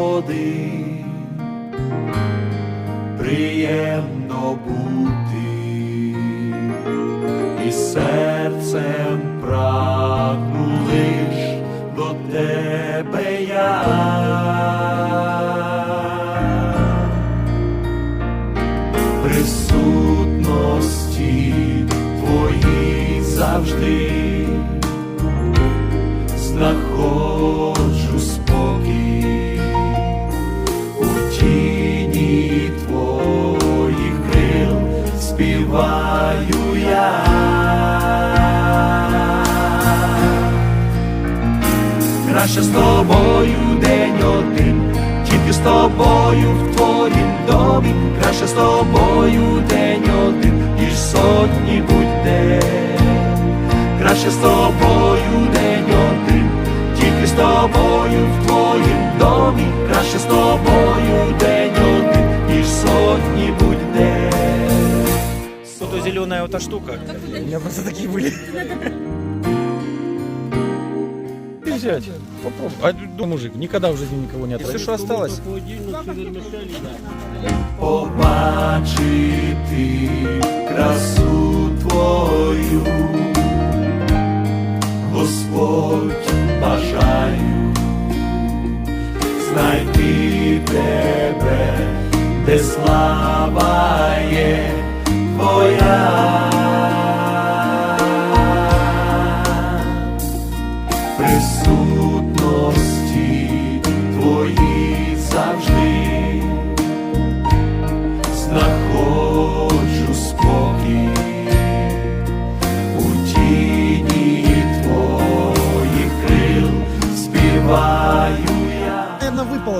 Господи, приємно бути, і серцем прагну лиш до тебе я. Присутності твої завжди Краще з тобою день один, тільки з тобою в твоїм домі, краще з тобою день один, ніж сотні будь-де. Краще з тобою день один, тільки з тобою в твоїм домі, краще з тобою день один, ніж сотні будь-де. Вот эта зеленая вот эта штука. У меня просто такие были. Взять, попробуй. А ну, мужик, никогда в жизни никого не отравил. Все, что осталось. побачити красу твою, Господь бажаю знайти тебе, де слава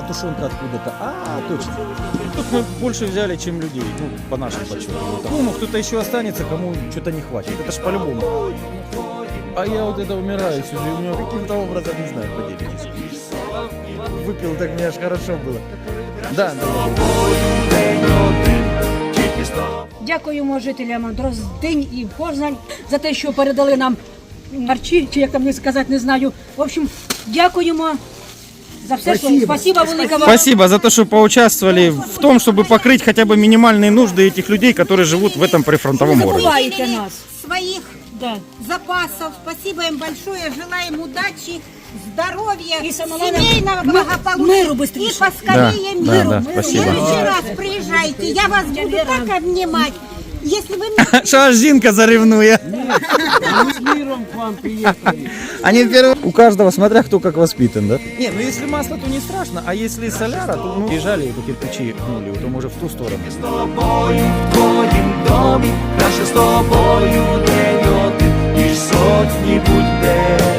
Наверное, выпала тушенка откуда-то. А, точно. Тут мы больше взяли, чем людей. Ну, по нашим подсчетам. Вот так. Ну, кто-то еще останется, кому что-то не хватит. Это ж по-любому. А я вот это умираю сижу, и у меня каким-то образом, не знаю, поделитесь. Выпил, так мне аж хорошо было. Да, да. День один, тільки з тобою. Дякуємо жителям Дроздинь і Позналь за те, що передали нам харчі, чи як там не сказати, не знаю. В общем, дякуємо За все, спасибо велике вам. Спасибо за то, что поучаствовали в том, чтобы покрыть хотя бы минимальные нужды этих людей, которые живут в этом прифронтовом Не городе. забувайте нас. своих Да. запасов. Спасибо им большое. Желаем удачи, здоровья, И семейного мы- благополучия. миру быстрее. И поскорее Да, миру. да, да, В спасибо. следующий раз приезжайте. Я вас буду так обнимать. Если вы мне Что аж Зинка заревнуя. Они первые... У каждого, смотря кто как воспитан, да? Не, ну если масло, то не страшно, а если соляра, то ну, приезжали, это кирпичи гнули, то может в ту сторону. з тобою в твоїм домі, краще з тобою день один, ніж сотні будь-де. Краще з тобою